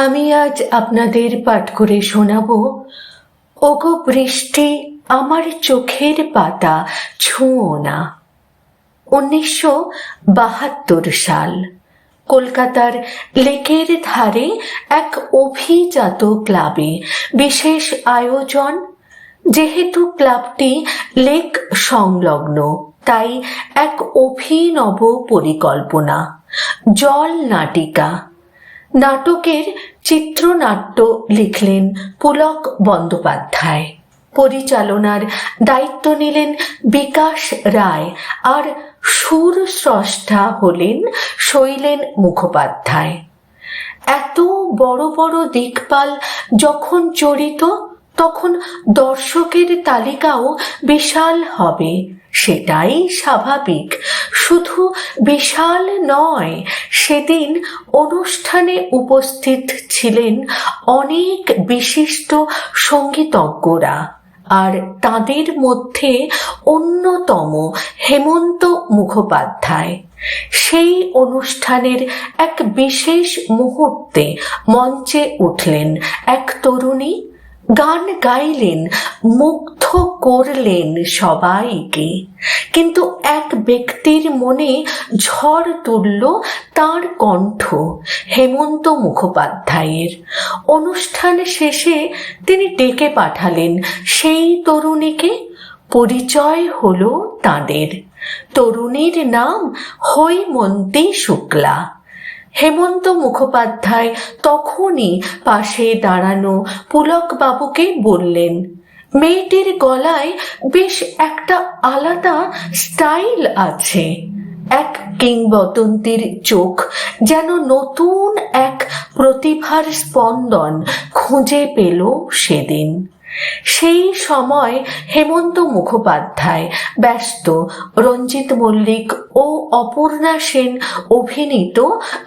আমি আজ আপনাদের পাঠ করে শোনাব, ওগো বৃষ্টি, আমার চোখের পাতা ছুঁয়ো না। উনিশশো বাহাত্তর সাল, কলকাতার লেকের ধারে এক অভিজাত ক্লাবে বিশেষ আয়োজন, যেহেতু ক্লাবটি লেক সংলগ্ন, তাই এক অভিনব পরিকল্পনা, জল নাটিকা। নাটকের চিত্রনাট্য লিখলেন পুলক বন্দ্যোপাধ্যায়। পরিচালনার দায়িত্ব নিলেন বিকাশ রায় আর সুর স্রষ্টা হলেন শৈলেন মুখোপাধ্যায়। এত বড় বড় দিকপাল যখন জড়িত তখন দর্শকের তালিকাও বিশাল হবে। সেটাই স্বাভাবিক। শুধু বিশাল নয়, সেদিন অনুষ্ঠানে উপস্থিত ছিলেন অনেক বিশিষ্ট সঙ্গীতজ্ঞরা আর তাদের মধ্যে অন্যতম হেমন্ত মুখোপাধ্যায়। সেই অনুষ্ঠানের এক বিশেষ মুহূর্তে মঞ্চে উঠলেন এক তরুণী গান গাইলেন, মুগ্ধ করলেন সবাইকে। কিন্তু এক ব্যক্তির মনে ঝড় তুলল তার কণ্ঠ, হেমন্ত মুখোপাধ্যায়ের। অনুষ্ঠান শেষে তিনি ডেকে পাঠালেন সেই তরুণীকে, পরিচয় হলো তাদের। তরুণীর নাম হৈমন্তী শুক্লা। হেমন্ত মুখোপাধ্যায় তখনই পাশে দাঁড়ানো পুলক বাবুকে বললেন, মেয়েটির গলায় বেশ একটা আলাদা স্টাইল আছে। এক কিংবদন্তির চোখ যেন নতুন এক প্রতিভার স্পন্দন খুঁজে পেল সেদিন। সেই সময় হেমন্ত মুখোপাধ্যায়, ব্যস্ত রঞ্জিত মল্লিক ও অপর্ণা সেন অভিনীত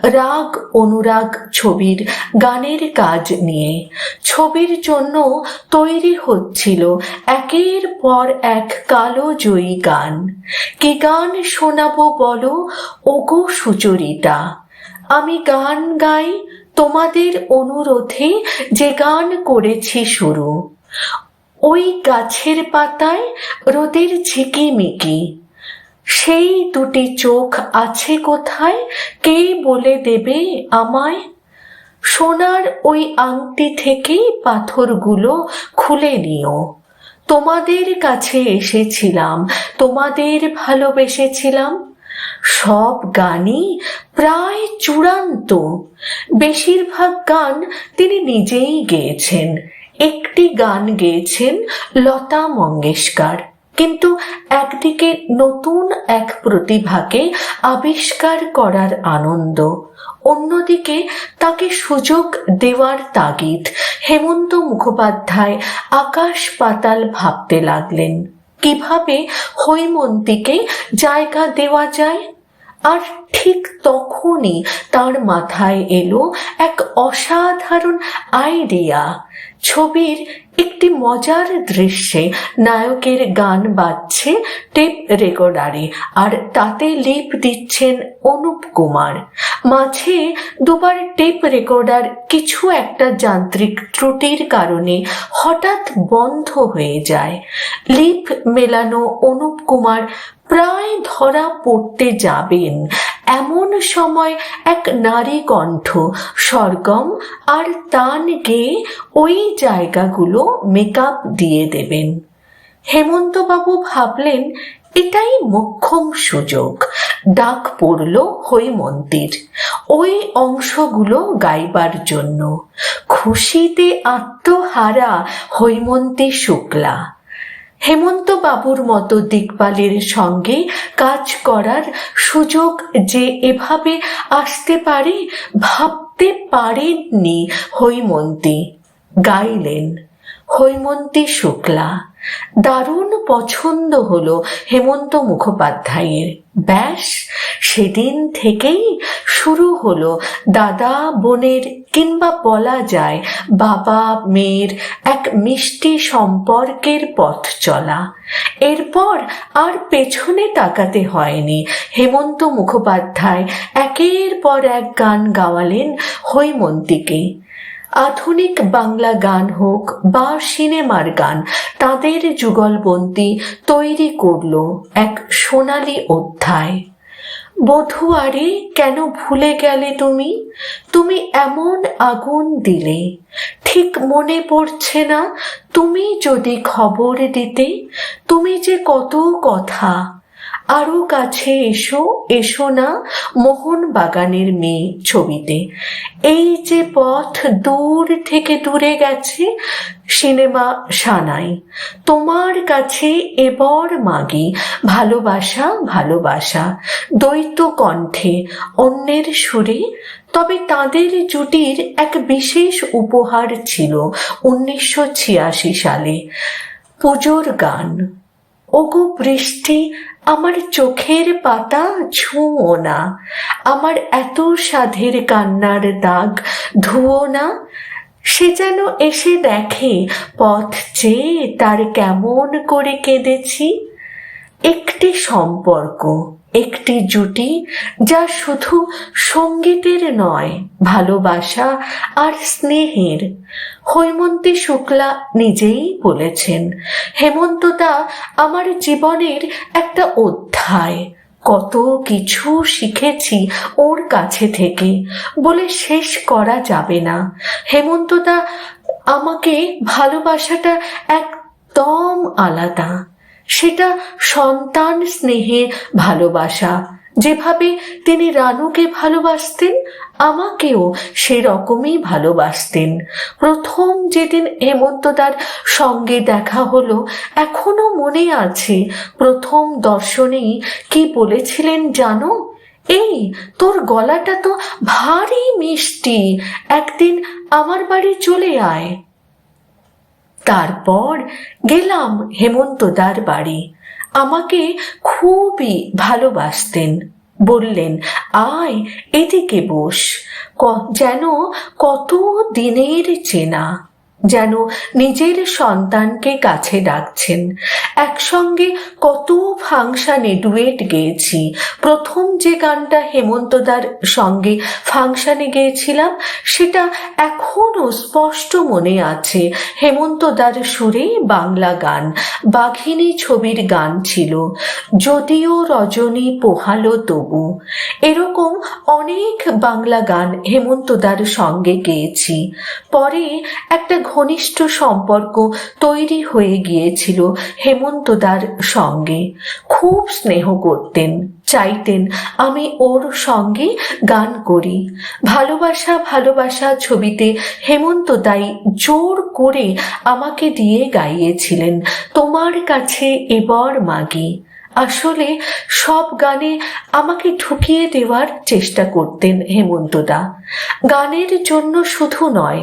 রাগ অনুরাগ ছবির গানের কাজ নিয়ে। ছবির জন্য তৈরি হচ্ছিল একের পর এক কালো জয়ী গান। কি গান শোনাবো বলো? ওগো সুচরিতা। আমি গান গাই তোমাদের অনুরোধে যে গান করেছি শুরু। ওই গাছের পাতায় রোদের ঝিকিমিকি সেই দুটি চোখ আছে কোথায়, কে বলে দেবে আমায়? সোনার ওই আংটি থেকেই পাথরগুলো খুলে নিও। তোমাদের কাছে এসেছিলাম, তোমাদের ভালোবেসেছিলাম। সব গানই প্রায় চূড়ান্ত। বেশিরভাগ গান তিনি নিজেই গেয়েছেন। একটি গান গেয়েছেন লতা মঙ্গেশকর। কিন্তু একদিকে নতুন এক প্রতিভাকে আবিষ্কার করার আনন্দ, অন্যদিকে তাকে সুযোগ দেওয়ার তাগিদ হেমন্ত মুখোপাধ্যায় আকাশ পাতাল ভাবতে লাগলেন। কীভাবে হৈমন্তীকে জায়গা দেওয়া যায়? আর ঠিক তখনই তার মাথায় এলো এক অসাধারণ আইডিয়া ছবির একটি মজার দৃশ্যে নায়কের গান বাজছে টেপ রেকর্ডারে, আর তাতে লিপ দিচ্ছেন অনুপ কুমার। মাঝে দুবার টেপ রেকর্ডার কিছু একটা যান্ত্রিক ত্রুটির কারণে হঠাৎ বন্ধ হয়ে যায়। লিপ মেলানো অনুপ কুমার প্রায় ধরা পড়তে যাবেন। এমন সময় এক নারী কণ্ঠ সরগম আর তান গেয়ে ওই জায়গাগুলো মেকআপ দিয়ে দেবেন। হেমন্তবাবু ভাবলেন, এটাই মোক্ষম সুযোগ। ডাক পড়ল হৈমন্তীর। ওই অংশগুলো গাইবার জন্য। খুশিতে আত্মহারা হৈমন্তী শুক্লা। হেমন্ত বাবুর মতো দিকপালের সঙ্গে কাজ করার সুযোগ যে এভাবে আসতে পারে, ভাবতে পারেননি হৈমন্তী। গাইলেন। হৈমন্তী শুক্লা। দারুণ পছন্দ হলো হেমন্ত মুখোপাধ্যায়ের। ব্যাস, সেদিন থেকেই শুরু হলো দাদা বোনের কিংবা বলা যায় বাবা মেয়ের এক মিষ্টি সম্পর্কের পথ চলা। এরপর আর পেছনে তাকাতে হয়নি হেমন্ত মুখোপাধ্যায়। একের পর এক গান গাওয়ালেন হৈমন্তীকে। আধুনিক বাংলা গান হোক বা সিনেমার গান, তাদের যুগলবন্দি তৈরি করল এক সোনালি অধ্যায়। বধুয়ারে, কেন ভুলে গেলে তুমি? তুমি এমন আগুন দিলে, ঠিক মনে পড়ছে না? তুমি যদি খবর দিতে, তুমি যে কত কথা আরও কাছে এসো এসো না মোহন বাগানের মেয়ে ছবিতে। এই যে পথ দূর থেকে দূরে গেছে সিনেমা সানাই। তোমার কাছে এবর মাগি, ভালোবাসা ভালোবাসা। দ্বৈত কণ্ঠে অন্যের সুরে, তবে তাদের জুটির এক বিশেষ উপহার ছিল উনিশশো ছিয়াশি সালে। পুজোর গান। ওগো বৃষ্টি, আমার চোখের পাতা ছুঁও না। আমার এত সাধের কান্নার দাগ ধুও না। সে যেন এসে দেখে পথ চেয়ে তার কেমন করে কেঁদেছি। একটি সম্পর্ক। একটি জুটি যা শুধু সঙ্গীতের নয়, ভালোবাসা আর স্নেহের। হৈমন্তী শুক্লা নিজেই বলেছেন হেমন্তদা আমার জীবনের একটা অধ্যায়। কত কিছু শিখেছি ওর কাছে থেকে, বলে শেষ করা যাবে না। হেমন্তদা আমাকে ভালোবাসাটা একদম আলাদা। সেটা সন্তান স্নেহে ভালোবাসা। যেভাবে তিনি রানুকে ভালোবাসতেন, আমাকেও সেরকমই ভালোবাসতেন। প্রথম যেদিন হেমন্তদার সঙ্গে দেখা হলো, এখনও মনে আছে প্রথম দর্শনেই কি বলেছিলেন জানো? এই, তোর গলাটা তো ভারী মিষ্টি। একদিন আমার বাড়ি চলে আয়। তারপর গেলাম হেমন্তদার বাড়ি। আমাকে খুবই ভালোবাসতেন। বললেন, আয়, এদিকে বস। যেন কত দিনের চেনা। যেন নিজের সন্তানকে কাছে ডাকছেন। একসঙ্গে কত ফাংশানে ডুয়েট গেয়েছি। প্রথম যে গানটা হেমন্তদার সঙ্গে ফাংশানে গেয়েছিলাম, সেটা এখনও স্পষ্ট মনে আছে। হেমন্তদার সুরে বাংলা গান, বাঘিনী ছবির গান ছিল। যদিও রজনী পোহালো তবু। এরকম অনেক বাংলা গান হেমন্তদার সঙ্গে গেয়েছি। পরে একটা ঘনিষ্ঠ সম্পর্ক তৈরি হয়ে গিয়েছিল হেমন্তদার সঙ্গে। খুব স্নেহ করতেন, চাইতেন আমি ওর সঙ্গে গান করি। ভালোবাসা ভালোবাসা ছবিতে হেমন্ত হেমন্তদাই জোর করে আমাকে দিয়ে গাইয়েছিলেন, তোমার কাছে এবার মাগি। আসলে সব গানে আমাকে ঢুকিয়ে দেওয়ার চেষ্টা করতেন হেমন্তদা। গানের জন্য শুধু নয়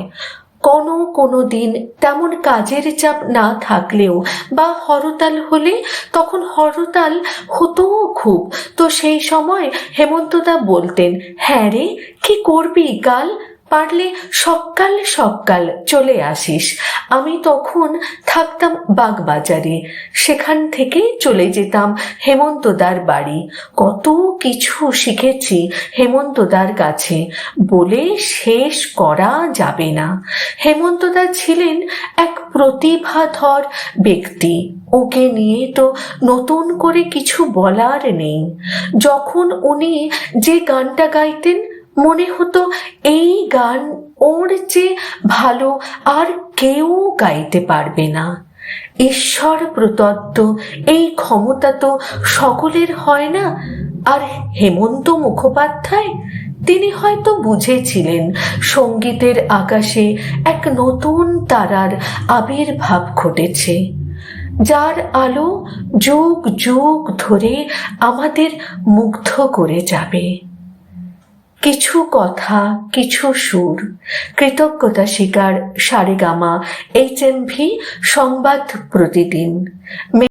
কোনো কোনো দিন তেমন কাজের চাপ না থাকলেও বা হরতাল হলে তখন হরতাল হতো খুব। তো সেই সময় হেমন্তদা বলতেন হ্যাঁ রে, কি করবি কাল? পারলে সকাল সকাল চলে আসিস। আমি তখন থাকতাম বাগবাজারে। সেখান থেকে চলে যেতাম হেমন্তদার বাড়ি। কত কিছু শিখেছি হেমন্তদার কাছে। বলে শেষ করা যাবে না। হেমন্তদা ছিলেন এক প্রতিভাধর ব্যক্তি। ওকে নিয়ে তো নতুন করে কিছু বলার নেই। যখন উনি যে গানটা গাইতেন মনে হতো এই গান ওর যে ভালো আর কেউ গাইতে পারবে না। ঈশ্বর প্রদত্ত এই ক্ষমতা তো সকলের হয় না। আর হেমন্ত মুখোপাধ্যায়, তিনি হয়তো বুঝেছিলেন সঙ্গীতের আকাশে এক নতুন তারার আবির্ভাব ঘটেছে। যার আলো যুগ যুগ ধরে আমাদের মুগ্ধ করে যাবে। কিছু কথা কিছু সুর। কৃতজ্ঞতা শিকার সারেগামা এইচ এম ভি সংবাদ প্রতিদিন।